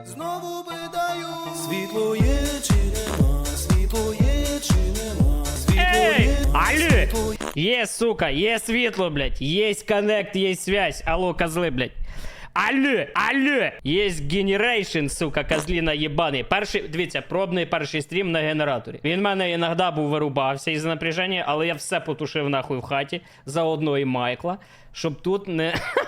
Знову питаю, світло є чи нема, світло є чи нема, світло є, Алло! світло Є, сука, є світло, блядь, є коннект, є связь. Алло, козли, блядь. Алло, алло! Є генерейшн, сука, козліна єбаний. Перший, дивіться, пробний перший стрім на генераторі. Він в мене іноді був вирубався із напряження, але я все потушив нахуй в хаті, заодно і Майкла, щоб тут не.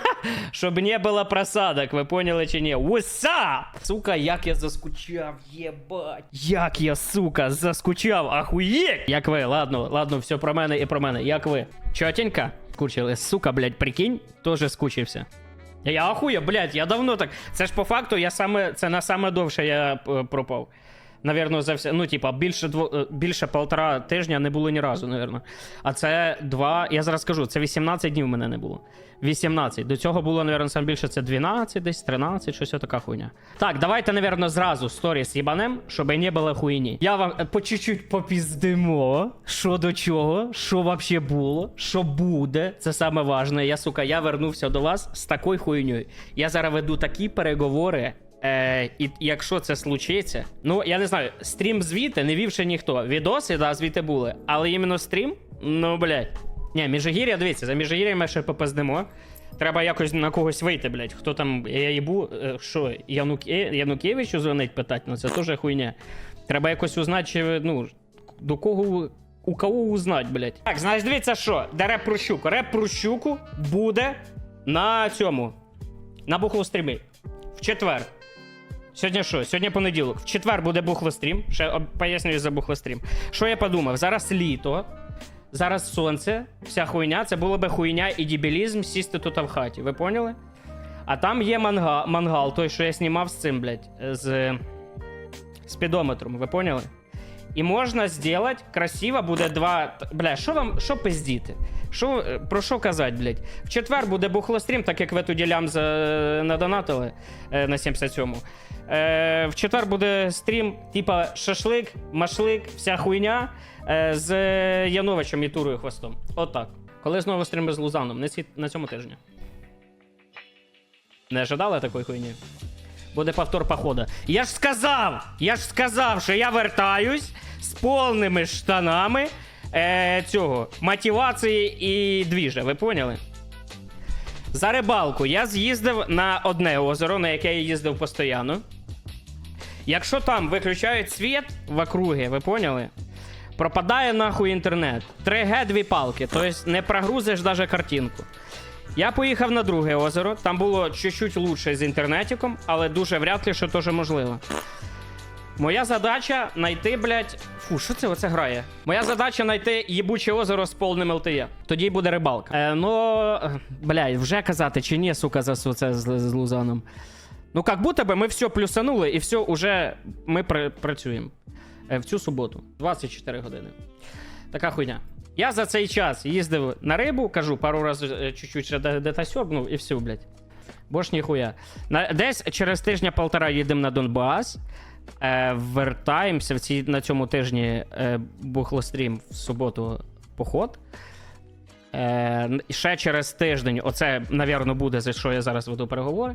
Щоб не було просадок, ви поняли чи ні? Уса! Сука, як я заскучав, єбать. Як я, сука, заскучав, ахуєть! Як ви, ладно, ладно, все про мене і про мене. Як ви? Чотенька? Скучили, сука, блядь, прикинь, теж скучився. Я ахуя, блядь, я давно так. Це ж по факту, я саме, це на саме довше я е, пропав. Навірно, за все. Ну, типа, більше дво, е, більше полтора тижня не було ні разу, навірно. А це два. Я зараз скажу, це 18 днів мене не було. 18. До цього було, навірно, сам більше це 12, десь 13, щось така хуйня. Так, давайте, навірно, зразу сторіс їбанем, щоб не було хуйні. Я вам е, по чуть-чуть попіздимо, що до чого, що вообще було, що буде. Це саме важне. Я, сука, я вернувся до вас з такою хуйньою. Я зараз веду такі переговори. Е, і якщо це случиться, ну я не знаю, стрім звідти не вів ще ніхто. Відоси, да, звідти були. Але іменно стрім, ну блядь. Ні, Міжгір'я, дивіться, за Міжгір'я ми ще попиздимо. Треба якось на когось вийти, блядь. Хто там, я їбу, е, що, Янук... е, Янукевичу дзвонить питати, ну це теж хуйня. Треба якось узнати, чи, ну, до кого, у кого узнать, блядь. Так, знаєш, дивіться, що, де реп про щуку. Реп про щуку буде на цьому, на бухлострімі. В четвер. Сьогодні що? Сьогодні понеділок. В четвер буде бухлострім. Ще пояснюю за бухлострім. Що я подумав? Зараз літо, зараз сонце, вся хуйня. Це було би хуйня і дебілізм сісти тут в хаті. Ви поняли? А там є манга, мангал, той, що я знімав з цим, блядь, з спідометром. Ви поняли? І можна зробити красиво буде два. Бля, що вам що пиздіти? Що, е, про що казати, блядь? В четвер буде бухлострім, так як ви тоді лям за, надонатили е, на 77-му. Е, в четвер буде стрім, типа шашлик, машлик, вся хуйня е, з Яновичем і Турою Хвостом. Отак. Коли знову стріми з Лузаном? На цьому тижні. Не ожидали такої хуйні? Буде повтор похода. Я ж сказав! Я ж сказав, що я вертаюсь з повними штанами е, цього мотивації і двіжа. Ви поняли? За рибалку я з'їздив на одне озеро, на яке я їздив постійно. Якщо там виключають світ в округі, ви поняли? Пропадає нахуй інтернет. 3G дві палки, тобто не прогрузиш навіть картинку. Я поїхав на друге озеро, там було чуть-чуть лучше з інтернетиком, але дуже вряд ли, що теж можливо. Моя задача знайти, блядь. Фу, що це оце грає? Моя задача знайти їбуче озеро з повним ЛТЕ. Тоді й буде рибалка. Е, ну, е, блядь, вже казати чи ні, сука, за це з, з Лузаном. Ну, как будто би ми все плюсанули і все уже ми пр- працюємо. Е, в цю суботу. 24 години. Така хуйня. Я за цей час їздив на рибу, кажу, пару разів е, чуть-чуть де-та сьорбнув і все, блядь. Бо ж ніхуя. На, десь через тижня-полтора їдемо на Донбас. Е, вертаємося в ці, на цьому тижні е, бухлострім в суботу поход. Е, ще через тиждень, оце, навірно, буде, за що я зараз веду переговори.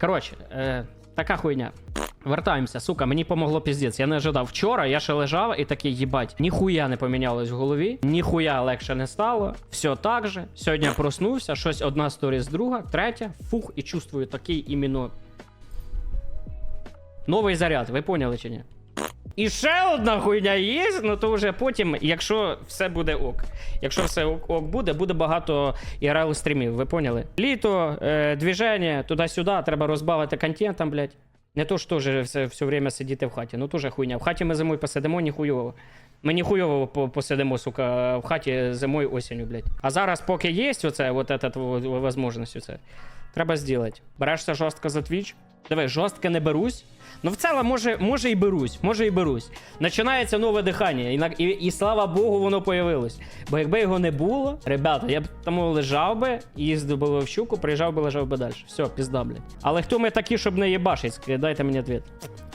Коротше, е, така хуйня. Вертаємося, сука, мені помогло піздець. Я не ожидав. Вчора я ще лежав і такий, їбать, ніхуя не помінялось в голові, ніхуя легше не стало. Все так же. Сьогодні проснувся, щось одна сторіс, друга, третя, фух, і чувствую такий іменно. Новий заряд, ви поняли чи ні? І ще одна хуйня є, ну то вже потім, якщо все буде ок. Якщо все ок, ок буде, буде багато ірл стрімів, ви поняли? Літо, е, движення, туди-сюди, треба розбавити контентом, блядь. Не то ж теж все, все время сидіти в хаті, ну теж хуйня. В хаті ми зимою посидимо, ніхуйово. Ми ніхуйово по- посидимо, сука, в хаті зимою осінню, блядь. А зараз, поки є оце, вот этот, вот, возможність оце, треба зробити. Берешся жорстко за твіч. Диви, жорстко не берусь. Ну, в цілому, може, може і берусь, може і берусь. Починається нове дихання, і, і, і слава Богу, воно появилось. Бо якби його не було, ребята, я б тому лежав би, їздив би в щуку, приїжджав би, лежав би далі. Все, пізда, блядь. Але хто ми такі, щоб не їбашить? Дайте мені відповідь.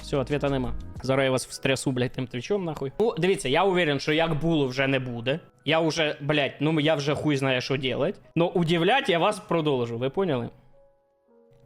Все, ответа нема. Зараз я вас встрясу, блядь, тим твічом, нахуй. Ну, дивіться, я уверен, що як було, вже не буде. Я вже, блядь, ну я вже хуй знаю, що делать. Но удивлять я вас продовжу, ви поняли?